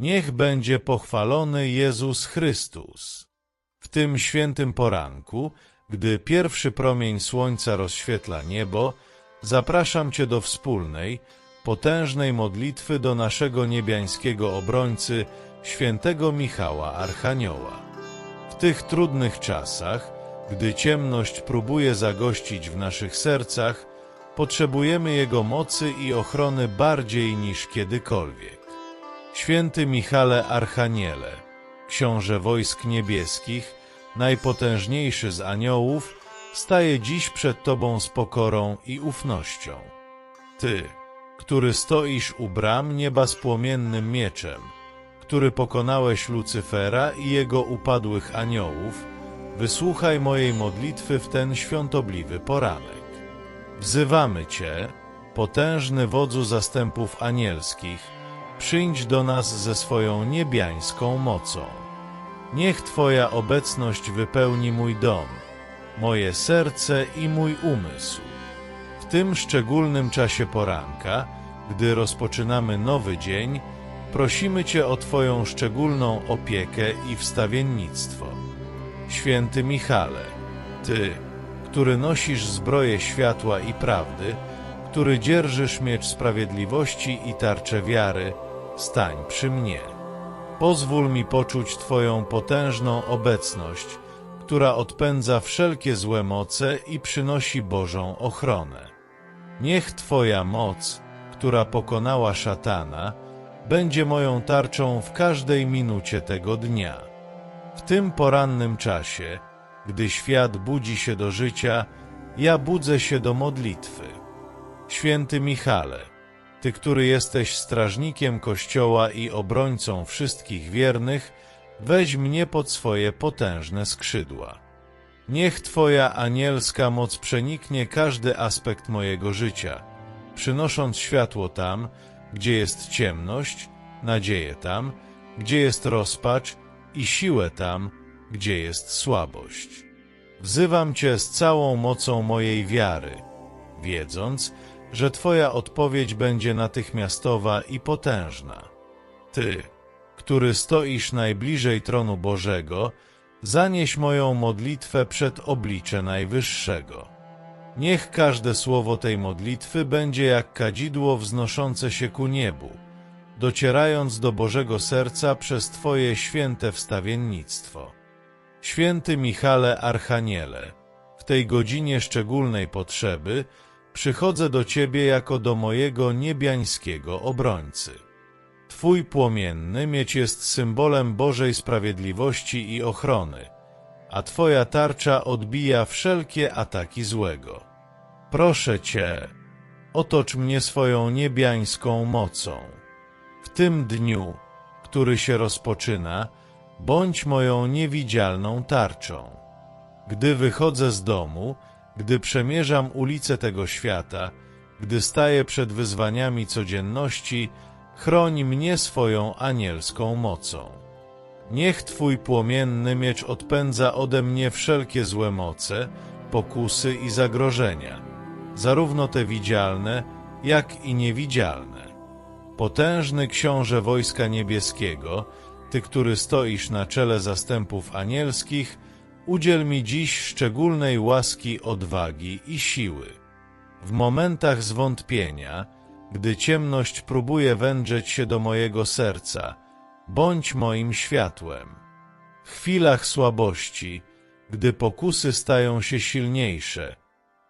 Niech będzie pochwalony Jezus Chrystus. W tym świętym poranku, gdy pierwszy promień słońca rozświetla niebo, zapraszam Cię do wspólnej, potężnej modlitwy do naszego niebiańskiego obrońcy, świętego Michała Archanioła. W tych trudnych czasach, gdy ciemność próbuje zagościć w naszych sercach, potrzebujemy Jego mocy i ochrony bardziej niż kiedykolwiek. Święty Michale Archaniele, książę wojsk niebieskich, najpotężniejszy z aniołów, staje dziś przed Tobą z pokorą i ufnością. Ty, który stoisz u bram nieba z płomiennym mieczem, który pokonałeś Lucyfera i jego upadłych aniołów, wysłuchaj mojej modlitwy w ten świątobliwy poranek. Wzywamy Cię, potężny wodzu zastępów anielskich, przyjdź do nas ze swoją niebiańską mocą. Niech Twoja obecność wypełni mój dom, moje serce i mój umysł. W tym szczególnym czasie poranka, gdy rozpoczynamy nowy dzień, prosimy Cię o Twoją szczególną opiekę i wstawiennictwo. Święty Michale, Ty, który nosisz zbroję światła i prawdy, który dzierżysz miecz sprawiedliwości i tarczę wiary, stań przy mnie. Pozwól mi poczuć Twoją potężną obecność, która odpędza wszelkie złe moce i przynosi Bożą ochronę. Niech Twoja moc, która pokonała szatana, będzie moją tarczą w każdej minucie tego dnia. W tym porannym czasie, gdy świat budzi się do życia, ja budzę się do modlitwy. Święty Michale, Ty, który jesteś strażnikiem Kościoła i obrońcą wszystkich wiernych, weź mnie pod swoje potężne skrzydła. Niech Twoja anielska moc przeniknie każdy aspekt mojego życia, przynosząc światło tam, gdzie jest ciemność, nadzieję tam, gdzie jest rozpacz i siłę tam, gdzie jest słabość. Wzywam Cię z całą mocą mojej wiary, wiedząc, że Twoja odpowiedź będzie natychmiastowa i potężna. Ty, który stoisz najbliżej tronu Bożego, zanieś moją modlitwę przed oblicze Najwyższego. Niech każde słowo tej modlitwy będzie jak kadzidło wznoszące się ku niebu, docierając do Bożego serca przez Twoje święte wstawiennictwo. Święty Michale Archaniele, w tej godzinie szczególnej potrzeby przychodzę do Ciebie jako do mojego niebiańskiego obrońcy. Twój płomienny miecz jest symbolem Bożej sprawiedliwości i ochrony, a Twoja tarcza odbija wszelkie ataki złego. Proszę Cię, otocz mnie swoją niebiańską mocą. W tym dniu, który się rozpoczyna, bądź moją niewidzialną tarczą. Gdy wychodzę z domu, gdy przemierzam ulice tego świata, gdy staję przed wyzwaniami codzienności, chroń mnie swoją anielską mocą. Niech Twój płomienny miecz odpędza ode mnie wszelkie złe moce, pokusy i zagrożenia, zarówno te widzialne, jak i niewidzialne. Potężny książę wojska niebieskiego, Ty, który stoisz na czele zastępów anielskich, udziel mi dziś szczególnej łaski, odwagi i siły. W momentach zwątpienia, gdy ciemność próbuje wędrzeć się do mojego serca, bądź moim światłem. W chwilach słabości, gdy pokusy stają się silniejsze,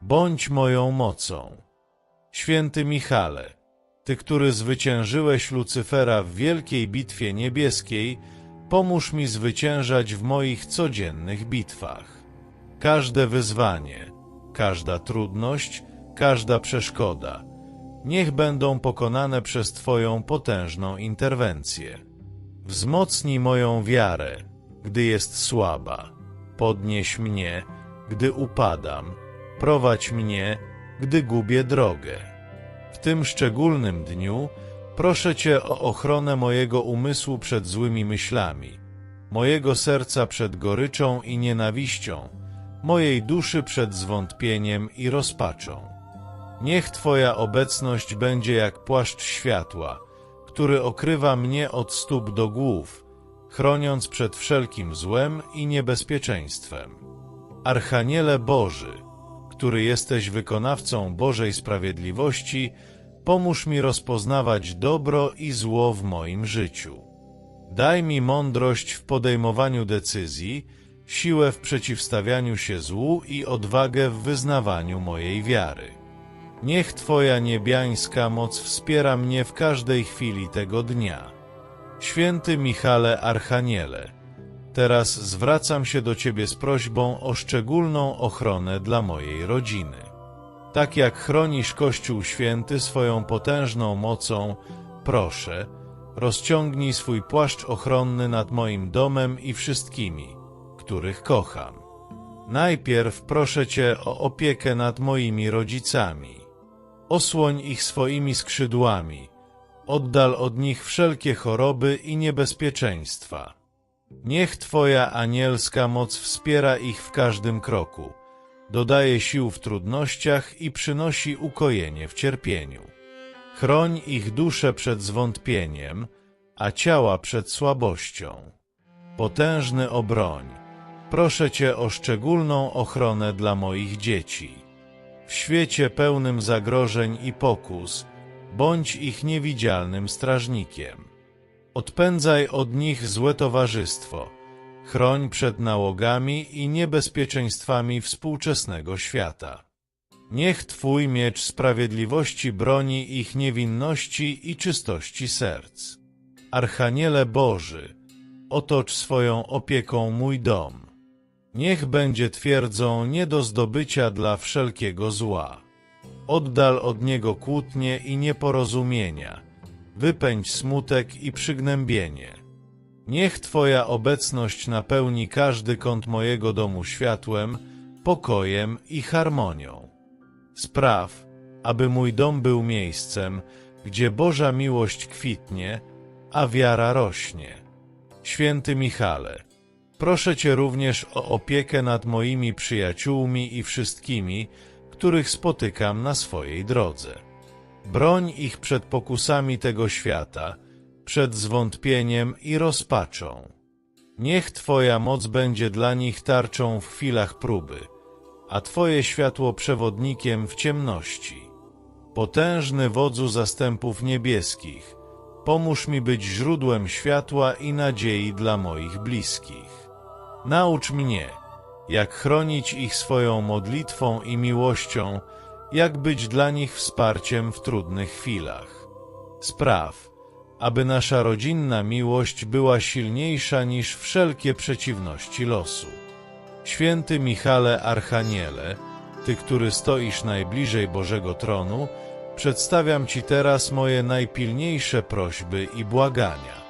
bądź moją mocą. Święty Michale, Ty, który zwyciężyłeś Lucyfera w wielkiej bitwie niebieskiej, pomóż mi zwyciężać w moich codziennych bitwach. Każde wyzwanie, każda trudność, każda przeszkoda, niech będą pokonane przez Twoją potężną interwencję. Wzmocnij moją wiarę, gdy jest słaba. Podnieś mnie, gdy upadam. Prowadź mnie, gdy gubię drogę. W tym szczególnym dniu proszę Cię o ochronę mojego umysłu przed złymi myślami, mojego serca przed goryczą i nienawiścią, mojej duszy przed zwątpieniem i rozpaczą. Niech Twoja obecność będzie jak płaszcz światła, który okrywa mnie od stóp do głów, chroniąc przed wszelkim złem i niebezpieczeństwem. Archaniele Boży, który jesteś wykonawcą Bożej sprawiedliwości, pomóż mi rozpoznawać dobro i zło w moim życiu. Daj mi mądrość w podejmowaniu decyzji, siłę w przeciwstawianiu się złu i odwagę w wyznawaniu mojej wiary. Niech Twoja niebiańska moc wspiera mnie w każdej chwili tego dnia. Święty Michale Archaniele, teraz zwracam się do Ciebie z prośbą o szczególną ochronę dla mojej rodziny. Tak jak chronisz Kościół Święty swoją potężną mocą, proszę, rozciągnij swój płaszcz ochronny nad moim domem i wszystkimi, których kocham. Najpierw proszę Cię o opiekę nad moimi rodzicami. Osłoń ich swoimi skrzydłami, oddal od nich wszelkie choroby i niebezpieczeństwa. Niech Twoja anielska moc wspiera ich w każdym kroku, dodaje sił w trudnościach i przynosi ukojenie w cierpieniu. Chroń ich duszę przed zwątpieniem, a ciała przed słabością. Potężny obroń, proszę Cię o szczególną ochronę dla moich dzieci. W świecie pełnym zagrożeń i pokus, bądź ich niewidzialnym strażnikiem. Odpędzaj od nich złe towarzystwo, chroń przed nałogami i niebezpieczeństwami współczesnego świata. Niech Twój miecz sprawiedliwości broni ich niewinności i czystości serc. Archaniele Boży, otocz swoją opieką mój dom. Niech będzie twierdzą nie do zdobycia dla wszelkiego zła. Oddal od niego kłótnie i nieporozumienia. Wypędź smutek i przygnębienie. Niech Twoja obecność napełni każdy kąt mojego domu światłem, pokojem i harmonią. Spraw, aby mój dom był miejscem, gdzie Boża miłość kwitnie, a wiara rośnie. Święty Michale, proszę Cię również o opiekę nad moimi przyjaciółmi i wszystkimi, których spotykam na swojej drodze. Broń ich przed pokusami tego świata, przed zwątpieniem i rozpaczą. Niech Twoja moc będzie dla nich tarczą w chwilach próby, a Twoje światło przewodnikiem w ciemności. Potężny wodzu zastępów niebieskich, pomóż mi być źródłem światła i nadziei dla moich bliskich. Naucz mnie, jak chronić ich swoją modlitwą i miłością, jak być dla nich wsparciem w trudnych chwilach. Spraw, aby nasza rodzinna miłość była silniejsza niż wszelkie przeciwności losu. Święty Michale Archaniele, Ty, który stoisz najbliżej Bożego Tronu, przedstawiam Ci teraz moje najpilniejsze prośby i błagania.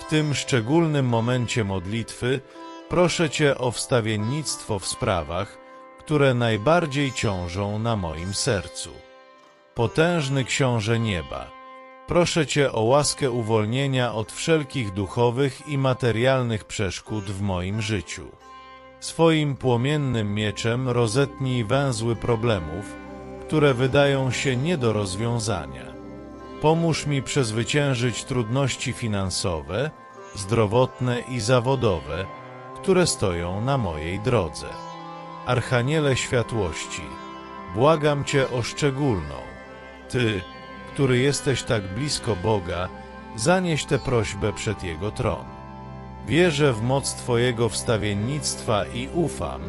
W tym szczególnym momencie modlitwy proszę Cię o wstawiennictwo w sprawach, które najbardziej ciążą na moim sercu. Potężny Książę Nieba, proszę Cię o łaskę uwolnienia od wszelkich duchowych i materialnych przeszkód w moim życiu. Swoim płomiennym mieczem rozetnij węzły problemów, które wydają się nie do rozwiązania. Pomóż mi przezwyciężyć trudności finansowe, zdrowotne i zawodowe, które stoją na mojej drodze. Archaniele światłości, błagam Cię o szczególną. Ty, który jesteś tak blisko Boga, zanieś tę prośbę przed Jego tron. Wierzę w moc Twojego wstawiennictwa i ufam,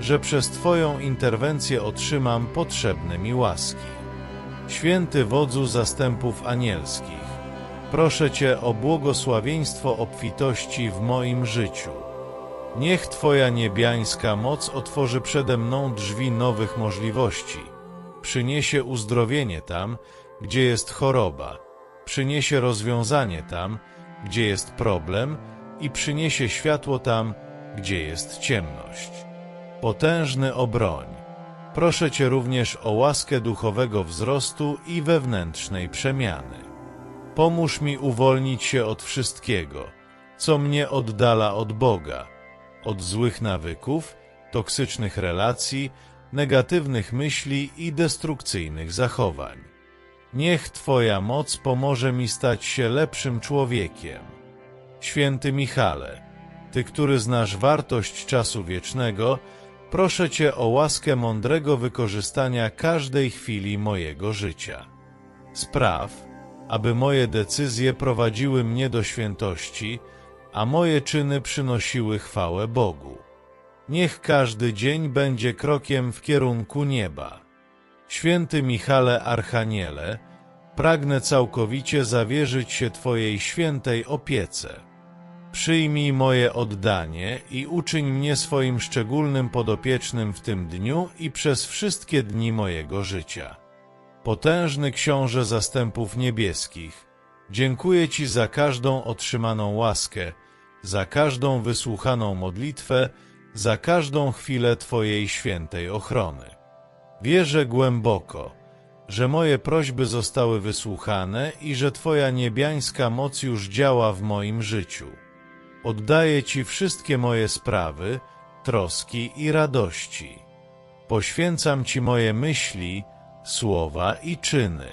że przez Twoją interwencję otrzymam potrzebne mi łaski. Święty wodzu zastępów anielskich, proszę Cię o błogosławieństwo obfitości w moim życiu. Niech Twoja niebiańska moc otworzy przede mną drzwi nowych możliwości, przyniesie uzdrowienie tam, gdzie jest choroba, przyniesie rozwiązanie tam, gdzie jest problem i przyniesie światło tam, gdzie jest ciemność. Potężny obroń, proszę Cię również o łaskę duchowego wzrostu i wewnętrznej przemiany. Pomóż mi uwolnić się od wszystkiego, co mnie oddala od Boga, od złych nawyków, toksycznych relacji, negatywnych myśli i destrukcyjnych zachowań. Niech Twoja moc pomoże mi stać się lepszym człowiekiem. Święty Michale, Ty, który znasz wartość czasu wiecznego, proszę Cię o łaskę mądrego wykorzystania każdej chwili mojego życia. Spraw, aby moje decyzje prowadziły mnie do świętości, a moje czyny przynosiły chwałę Bogu. Niech każdy dzień będzie krokiem w kierunku nieba. Święty Michale Archaniele, pragnę całkowicie zawierzyć się Twojej świętej opiece. Przyjmij moje oddanie i uczyń mnie swoim szczególnym podopiecznym w tym dniu i przez wszystkie dni mojego życia. Potężny Książę Zastępów Niebieskich, dziękuję Ci za każdą otrzymaną łaskę, za każdą wysłuchaną modlitwę, za każdą chwilę Twojej świętej ochrony. Wierzę głęboko, że moje prośby zostały wysłuchane i że Twoja niebiańska moc już działa w moim życiu. Oddaję Ci wszystkie moje sprawy, troski i radości. Poświęcam Ci moje myśli, słowa i czyny.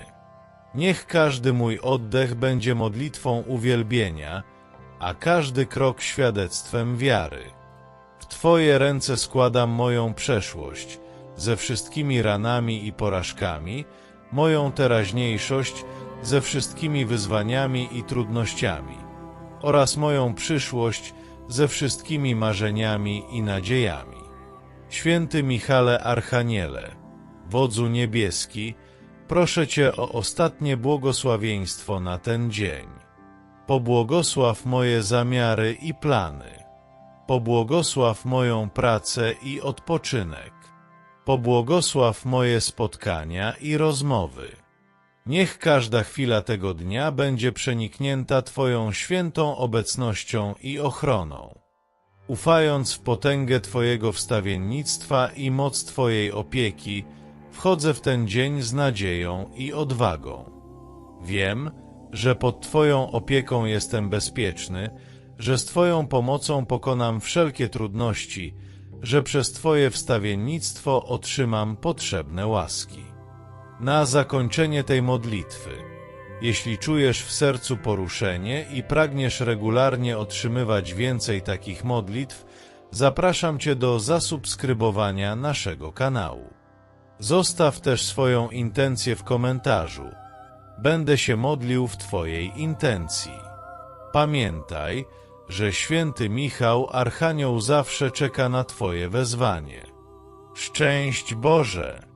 Niech każdy mój oddech będzie modlitwą uwielbienia, a każdy krok świadectwem wiary. W Twoje ręce składam moją przeszłość, ze wszystkimi ranami i porażkami, moją teraźniejszość, ze wszystkimi wyzwaniami i trudnościami, oraz moją przyszłość, ze wszystkimi marzeniami i nadziejami. Święty Michale Archaniele, Wodzu Niebieski, proszę Cię o ostatnie błogosławieństwo na ten dzień. Pobłogosław moje zamiary i plany. Pobłogosław moją pracę i odpoczynek. Pobłogosław moje spotkania i rozmowy. Niech każda chwila tego dnia będzie przeniknięta Twoją świętą obecnością i ochroną. Ufając w potęgę Twojego wstawiennictwa i moc Twojej opieki, wchodzę w ten dzień z nadzieją i odwagą. Wiem, że pod Twoją opieką jestem bezpieczny, że z Twoją pomocą pokonam wszelkie trudności, że przez Twoje wstawiennictwo otrzymam potrzebne łaski. Na zakończenie tej modlitwy, jeśli czujesz w sercu poruszenie i pragniesz regularnie otrzymywać więcej takich modlitw, zapraszam Cię do zasubskrybowania naszego kanału. Zostaw też swoją intencję w komentarzu. Będę się modlił w Twojej intencji. Pamiętaj, że święty Michał, Archanioł zawsze czeka na Twoje wezwanie. Szczęść Boże!